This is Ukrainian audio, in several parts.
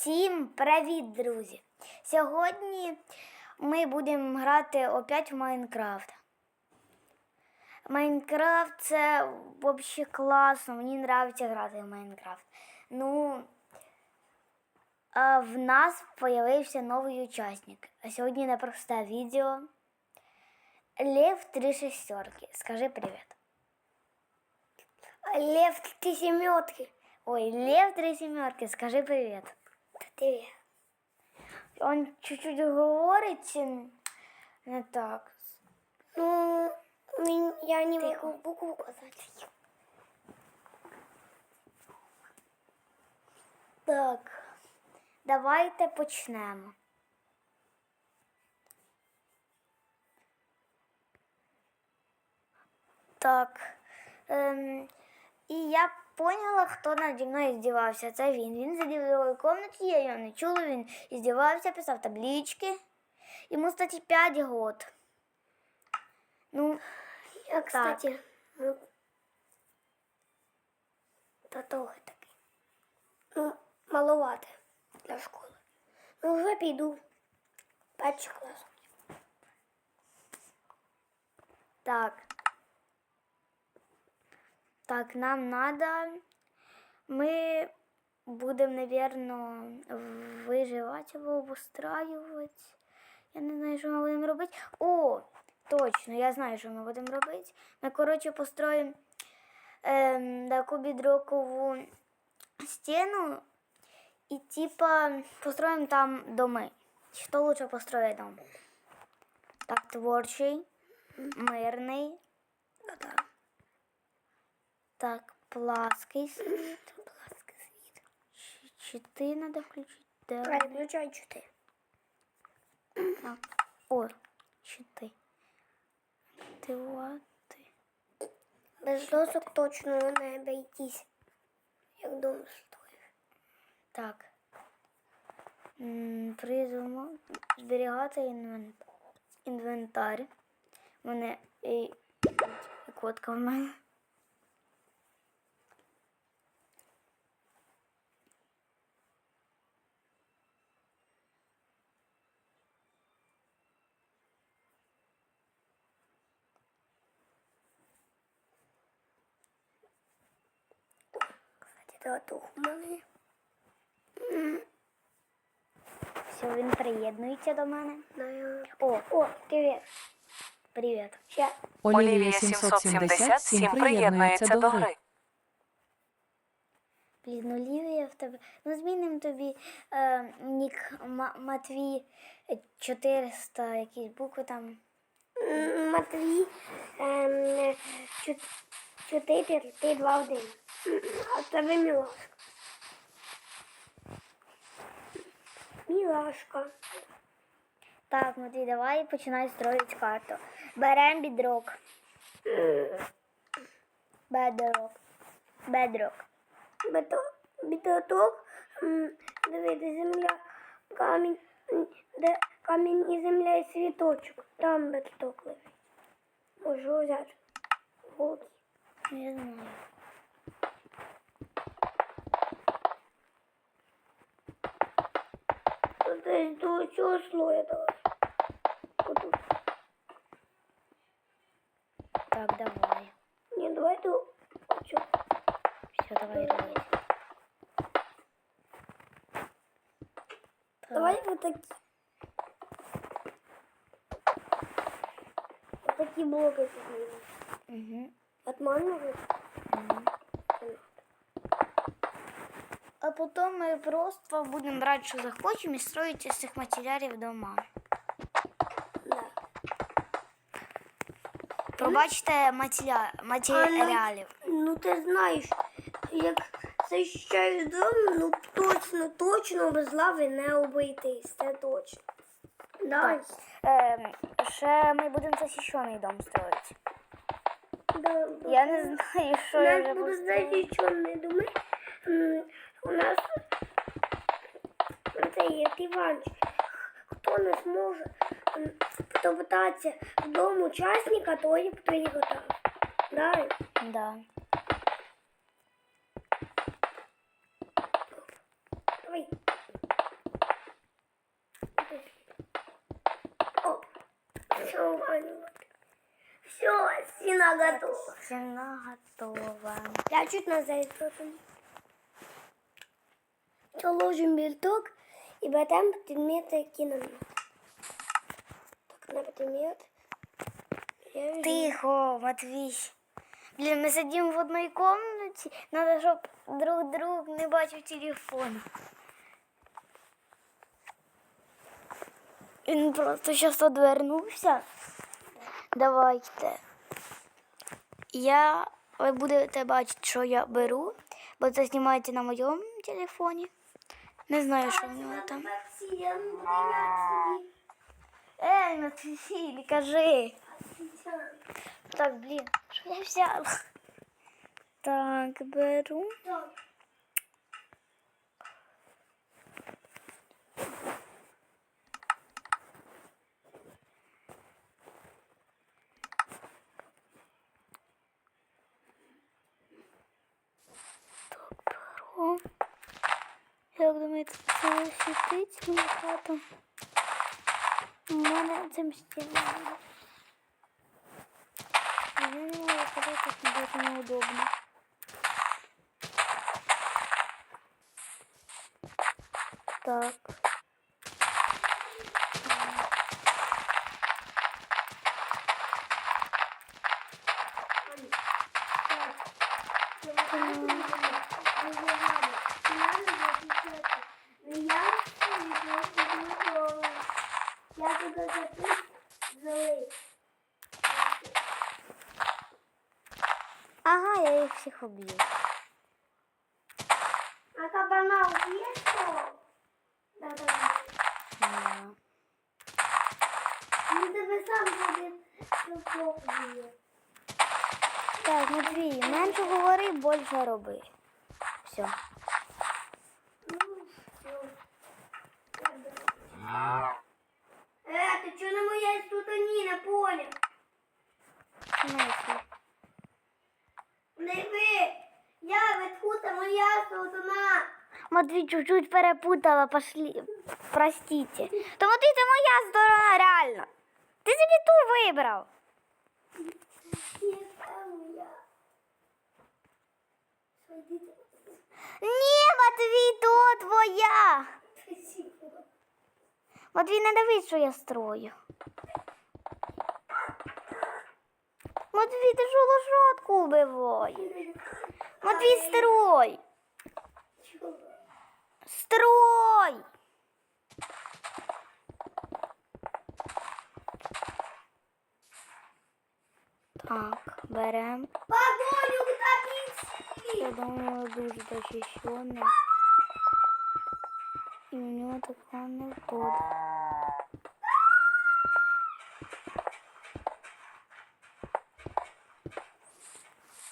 Всім привіт, друзі! Сьогодні ми будемо грати опять в Майнкрафт. Майнкрафт це взагалі класно, мені подобається грати в Майнкрафт. Ну, в нас з'явився новий учасник. А сьогодні непросте відео. Лев три шестерки. Скажи привіт. Лев три семерки. Ой, Лев три семерки, скажи привіт. Привет. Он чуть-чуть говорить не так. Ну, я не могу букву указать. Так, давайте почнемо. Так. Ем, і я поняла, хто наді мною здівався. Це він. Він сидів в другій кімнаті, я його не чула, він здівався, писав таблички. Йому, кстати, 5 год. Ну, Я, кстати, ну, татовий такий. Ну, маловато для школи. Ну, вже піду. Перший клас. Так. Так, нам надо. Мы будем, наверное, выживать або обустраювати. Я не знаю, що ми будемо робити. О, точно, я знаю, що ми будемо робити. Ми, коротше, построїмо ем, таку бідрокову стіну і, типа, построїмо там доми. Що лучше построїти дом? Так, творчий, мирний. Ну, да. Так, плаский світ. Плаский світ. Щити треба включити. Правильно, включай чотири. Так. О, щити. Активувати. Без досок точно не обійтись. Як дом стоїш. Так. М, Зберігати інвен- інвентар. У мене і котка в мене. задумали. Все, він приєднується до мене. О, о, привіт. Привіт. Ща. Олівія 777 приєднується до гри. Блін, Олівія в тебе. Ну, змінимо тобі е, нік Ма- Матвій 400, якісь букви там. Матвій ем, чу- 4, 3, 2, 1. А це мілашка. Мілашка. Так, Матвій, давай починай строїти карту. Беремо бідрок. Бедрок. Бедрок. Бедрок. Бедрок. Дивіться, земля, камінь, де камінь і земля і світочок. Там бедрок лежить. Можу взяти. Голки. Не знаю. Тут десь до цього слоя давай. Отут. Так, давай. Ні, давай до оцього. Все, давай робити. Давай вот такі. Вот такі блоки піднімемо. Угу. Нормально вже? А потім ми просто будемо брати, що захочемо, і строїти з цих матеріалів дома. Да. Пробачте матеріа... матеріалів. Ну ти знаєш, як захищаєш дом, ну точно, точно без лави не обійтись, це точно. Да, Е, ще ми будемо захищений дом строїти. Я не знаю, що У я вже нас буде построїла. захищений У нас це є диванчик. Хто не зможе м, в дом учасника, то і приготав. Да? Да. Давай. стіна Стіна готова. Я чуть назад потом. То ложим бельток и берем предметы, надо. Так, на предмет. Я. Тихо, Матвій. Блін, ми сидимо в одній кімнаті, треба, щоб друг друг не бачив телефон. Він просто зараз одвернувся. Давайте. Я, ви будете бачити, що я беру, бо це знімається на моєму телефоні. Не знаю, що в нього там. Ей, Матвій, не кажи. Так, блін, що я взяла? Так, беру. О, як думаєте, це світить набагато? У мене цим стіною. Я не можу казати, так дуже неудобно. Так. Всіх уб'ю. А кабана що? Да-да. Ні. Тебе сам буде супок б'є. Так, Матвій, менше говори, більше роби. Все. Ну, все. Е, ти чого на моєї стутані на полі? Смислі. Не ви! Я ветхута моя стутана. Матвій чуть-чуть перепутала, пошли. Простите. То Матвій, це моя сторона, реально. Ти собі ту вибрав. Ні, Матвій, то твоя. Матвій, не дивись, що я строю. Матвій, ти ж лошадку вбиваєш. Матвій, строй. Строй. Так, берем. Погоню к таблице! Я думаю, дуже захищений. І в нього такого не буде.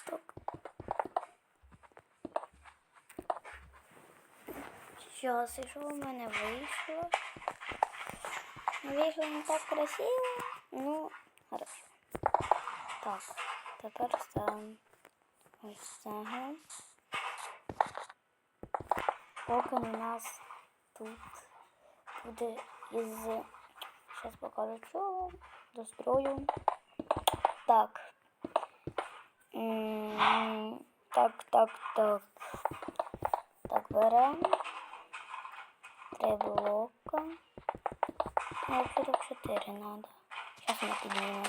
Так. І що в мене вийшло? Вийшло не так красиво. Ну, хорошо. Так, тепер ставимо ось цього. Поки у нас тут буде із. Зараз покажу чого. Дострою. Так. М, Так, так, так. Так, беремо. Три блока. Ну, 44 надо. Сейчас мы піднімемо.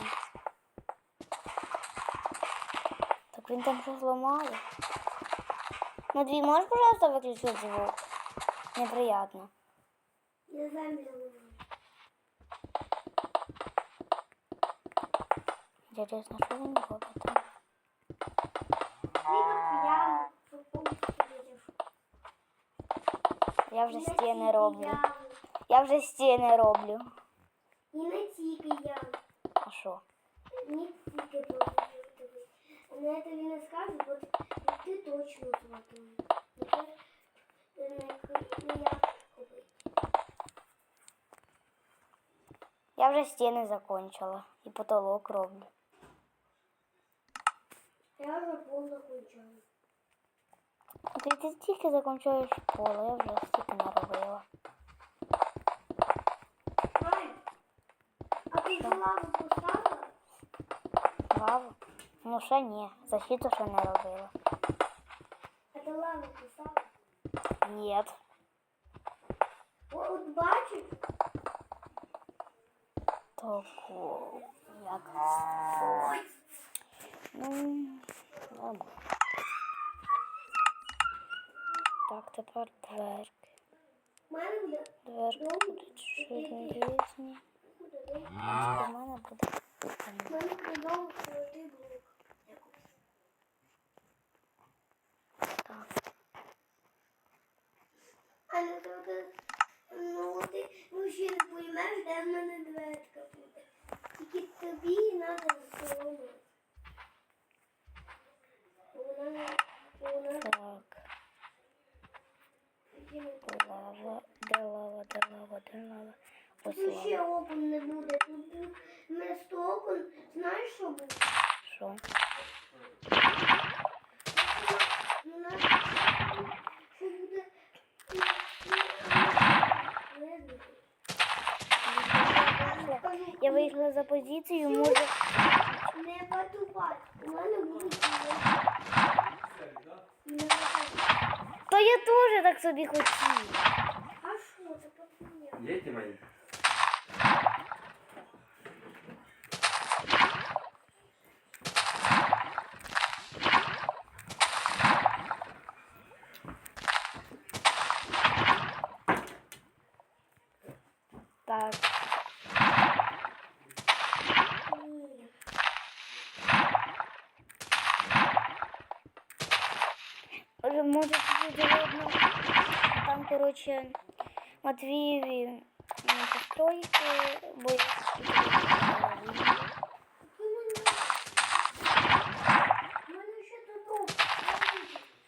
Так він там щось ламає. Матвій, можеш, пожалуйста, виключити звук? Неприятно. Я замерла. Інтересно, що він робить? там? Вибор Я вже Не стіни тільки роблю. я. Я вже стіни роблю. І не тільки я. А що? Не тільки повністю. На це він не скаже, бо ти точно згодом. Це не, не я робити. Я вже стіни закончила. І потолок роблю. Я вже пол закончила. Ти, ти тільки закінчуєш поле, я вже стільки наробила. Ай, а ти цю лаву поставила? Лаву? Ну, ще ні. Защиту ще не робила. А ти лаву писав? Ні. От бачиш? Таку. Як? Ой, Ну, ладно. Тепер дверки. Дверки будуть різні. У мене буде. Ти. Так. А не то ну ти взагалі не поймеш, де в мене дверка буде. Тільки тобі треба зробити. Так. Лава. Де лава, де лава, де лава. Ось Тут ще окон не буде. Тут вместо окон, знаєш, що буде? Що? Ну, на- що буде? Я вийшла за позицію, може. Не потупай. У мене будуть не Та я теж так собі хотів. А що це потупай? Дети мои. Так. Ні. Може, може тоді видно. Там, коротше, Матвієві м, постройки, бо я У мене ще тут дом.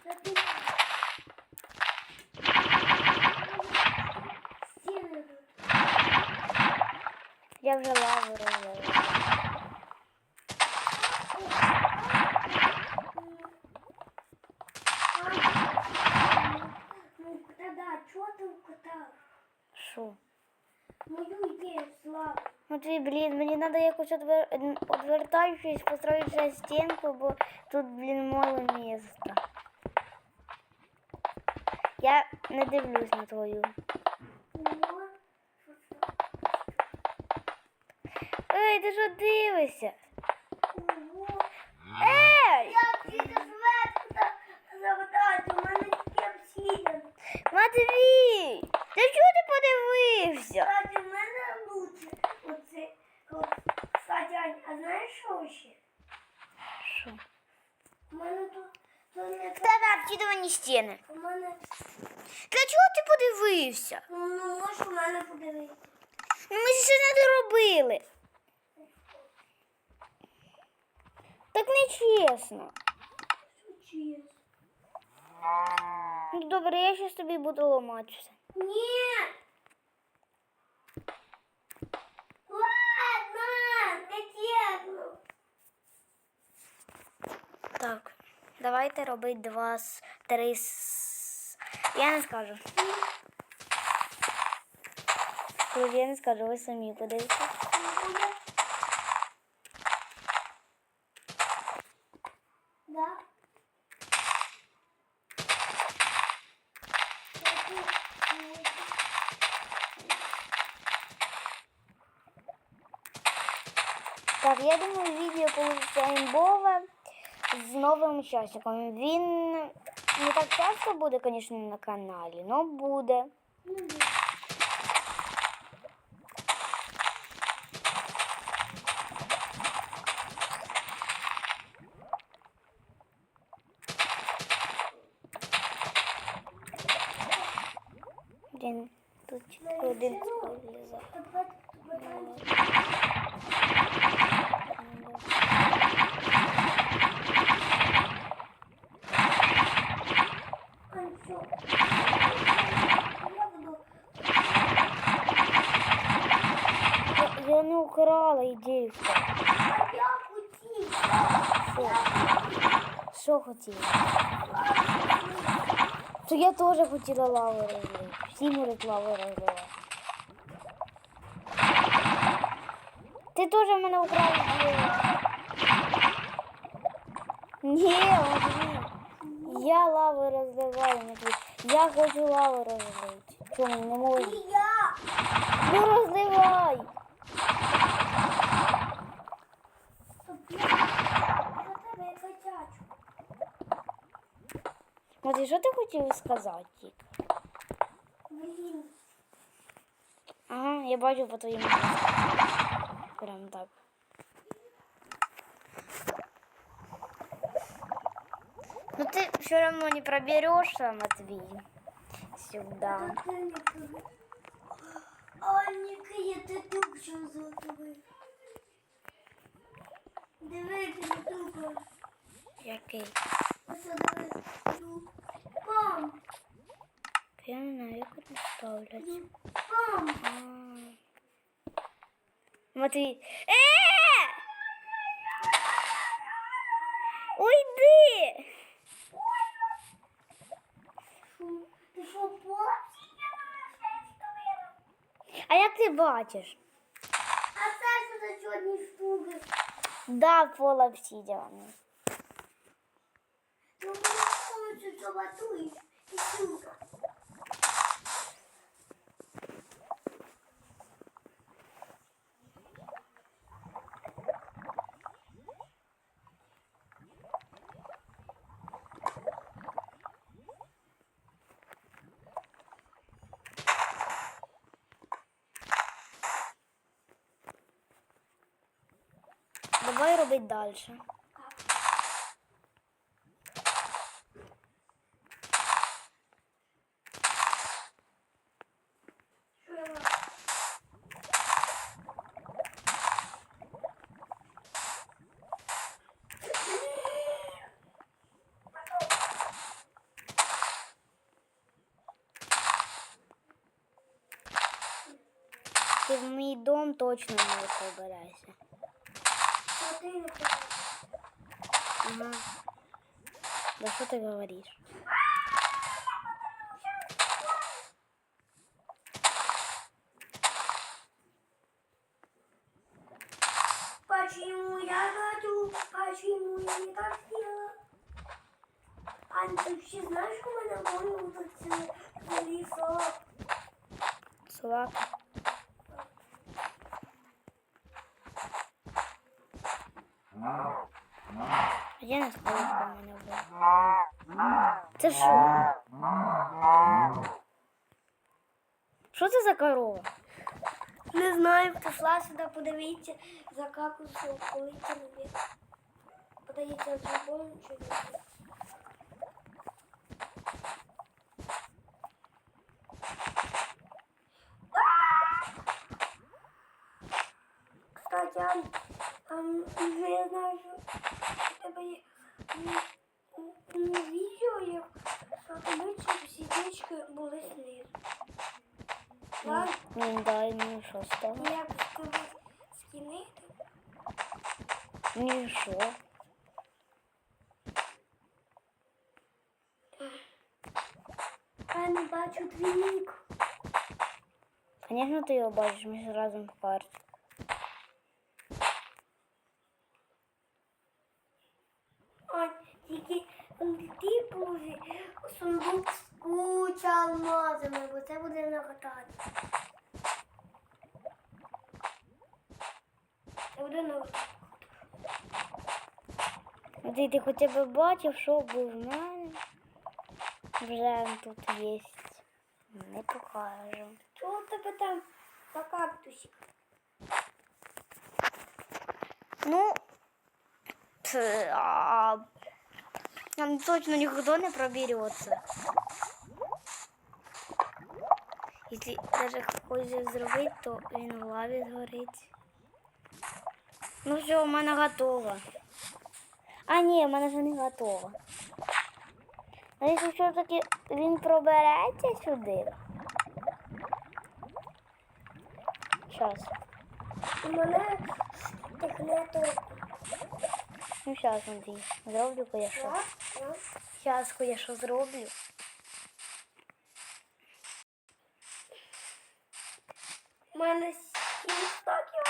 Це тут. Стіни тут. я вже лаву розлила. Ну, тогда, чого ти вкатав? Що? Мою ідею, Слава. Матвій, блін, мені треба якось одвер... одвертаючись построїти стінку, бо тут, блін, мало міста. Я не дивлюсь на твою. Ну, Ей, ти що дивишся? Ей! Зверху та чого ти подивився? Кстати, в мене лучше. Оце, кстати, Ань, а знаєш що ще? Що? У мене тут, то не В тебе обтідувані стіни. У мене, Для чого ти подивився? ну, можеш у мене подивитися. Ну ми ще не доробили. Так не чесно. Чесно. Ну добре, я щас тобі буду ламати все. Ні. Ладно, чесно. Так, давайте робити два з три з... Я не скажу. Друзі, я не скажу, ви самі подивіться. Да. я думаю, відео вийде імбове з новим учасником. Він не так часто буде, звісно, на каналі, але буде. Блін, тут один вилізав. Хотіла? То я теж хотіла лаву розлити. Всі можуть лаву розливати. Ти теж в мене украв ідею. Ні, Я лаву розливаю, Я хочу лаву розлити. Чому не можу? Ну розливай. Щоб я за тебе як котячу. Матвій, що ти хотів сказати? Блін. Ага, я бачу по твоїм. Прям так. Ну ты все равно не проберешься, Матвей. Сюда. Анніка, я ти тут що зробив. Диви, ти тут. Який? Ось дивись. Тут. Пам, Я не знаю, як вони ставлять. пам. А. Матвій. Е! Уйди! Фу, Ти що, плачеш? А як ти бачиш? А це що за чорні штуки? Да, пол обсидіану. Ну, ми цю чобатуєш. І сюди. Давай робити далі. Що я роблю? Ти в точно не ти? Ага. Да что ты говоришь? Почему я хочу? Почему я не так сделала? Ань, ти ще знаєш, у мене воно тут це залізо? Собака. Я не що в мене було. Це що? Що це за корова? Не знаю, прийшла сюди, подивіться за кактусом, коли це не Подається з любов'ю, що не Кстати, Ань, я знаю, що у тебе є м, м, м, відео, як сатомиці сітечки були знизу. Так? Ну да, ну і що з того? Як тебе скинити? Ну і що? Я не бачу твій нік. Конечно, ти його бачиш, ми ж разом в карті. Це буде нагадати. Ти, ти хоча б бачив, що був в мене? Вже тут є. Не покажу. Що у тебе там на кактусі? Ну, а, там точно никто не проберется. Если даже хочеш зробити, то він в лаві згорить. Ну все, у мене готово. А ні, в мене вже не готово. А якщо все-таки він пробереться сюди. Щас. У мене тихне то. Ну щас, Андрій, зроблю кое-що. Раз, раз. Зараз кое-що зроблю. У мене сім стаків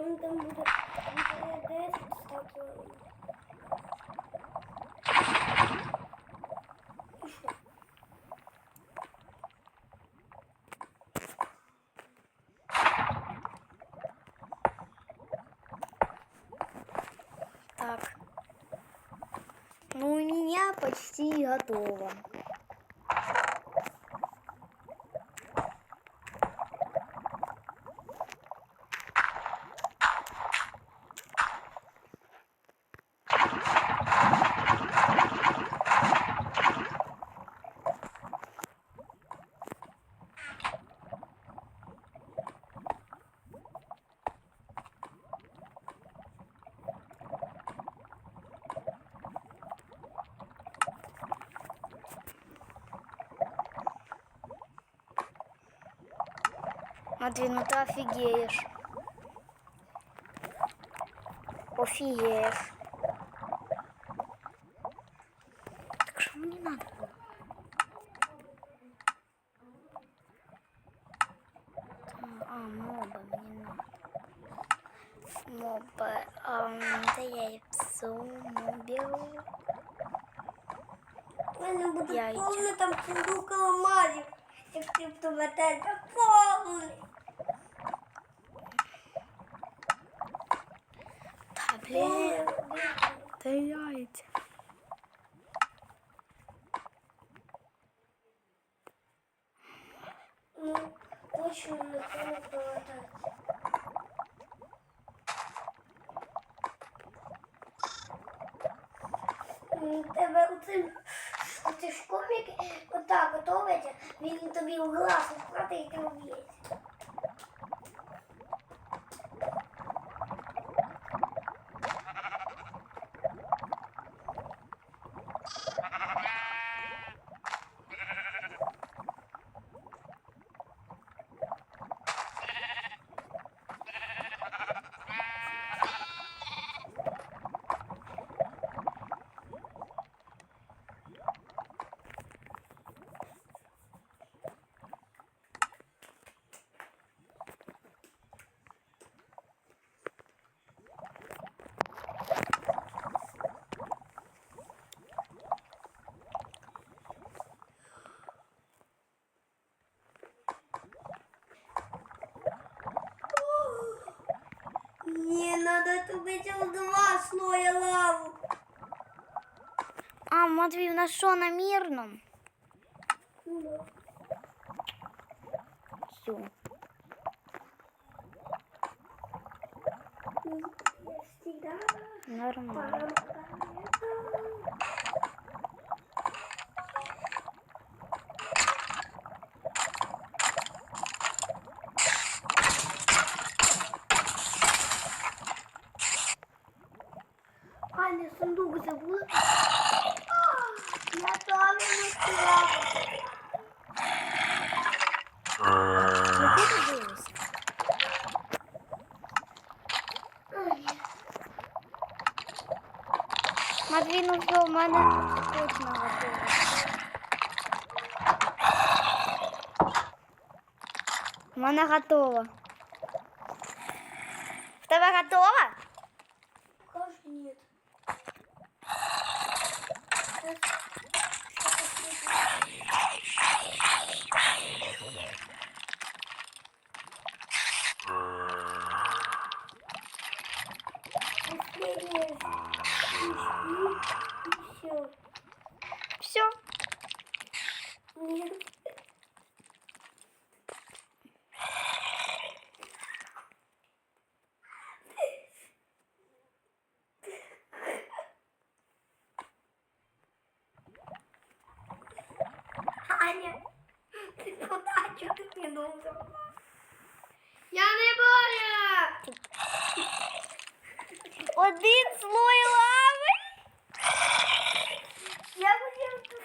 Він там буде буде 10 стати. І що? Так. Ну, у меня почти готово. Матвей, ну ты офигеешь. Офигеешь. Так что мне надо было? Там, А, моба мне надо. Моба. ам, да я и псу мобил. У мене буде Яйця. повне там сундук каламарів. Як ти в тебе теж повний. Да, блин. Яйца. Ну, точно не повертається. М, Тебе оцим оці ж коміки отак готовиться, він тобі в глаз вкладе і ти вб'ється. Ні, тобі цього два слоя лаву. А, Матвей, у нас что, на мирном? Ну, Все. я всегда Нормально. Аня, сундук забула. Я правильно сказала. Ну, куда делась? Матвей, мене точно готова. У мене готово. Аня, ти куди? Чого ти кинув Я не борю! Один слой лави. Я хотів...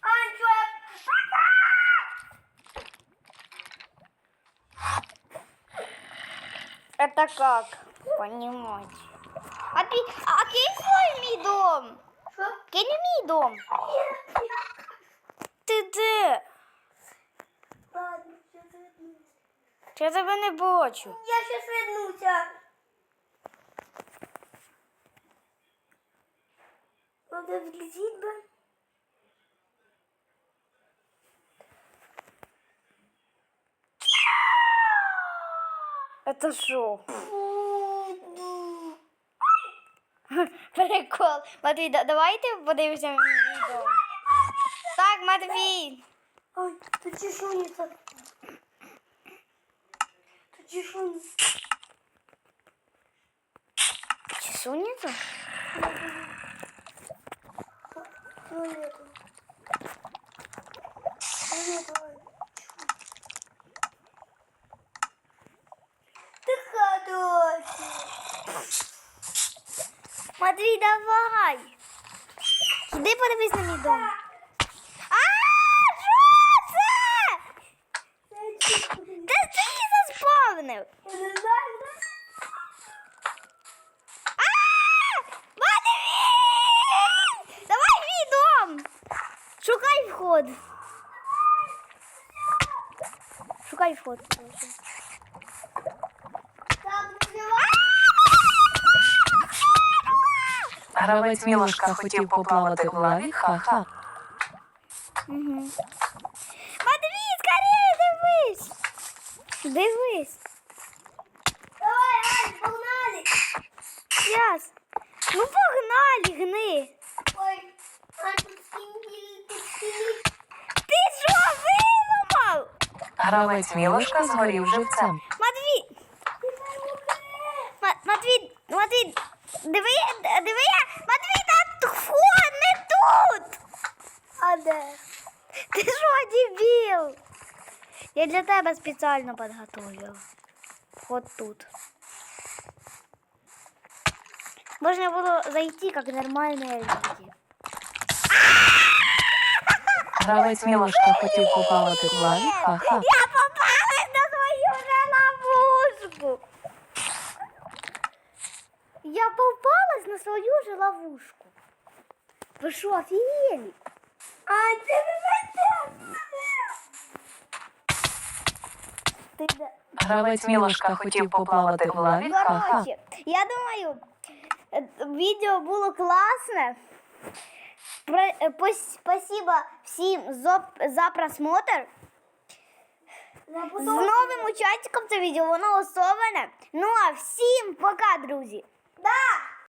Ань, що я... Это как понимать? А ты, а кинь свой мій дом. Що? Кинь мій дом. Я тебе не бачу. Я щас вернуся. Надо взлететь бы. Это що? Прикол. Матвій, да- давайте подивимося дом. Так, Матвій. Ой, тут чешуется. Тут чешуется. Чи сунеться? Фиолетовый. Фиолетовый. Ты хороший. Матвій, давай. Іди подивись на мій дом. Вход. Шукай вход. Гравець Мілошка хотів поплавати в лаві. Ха-ха. Гравець Мілошка згорів живцем. Матвій. Ма- Матвій, Матвій, диви, диви, Матвій, на вход не тут. А де? Ти що, дебіл? Я для тебе спеціально підготовила. Вход тут. Можна було зайти, як нормальні люди. Гравець Мілошка хотів поплавати у лаві. Ха-ха. попалась на свою же ловушку. Ви що, офігели? А ти не Ти де? Гравець Мілошка хотів поплавати у лаві. Ха-ха. Короче, я думаю, е, відео було класне. Про- е, пос- Спасибо всім за, за просмотр. З новим учасником це відео, воно особливе. Ну а всім пока, друзі. Да!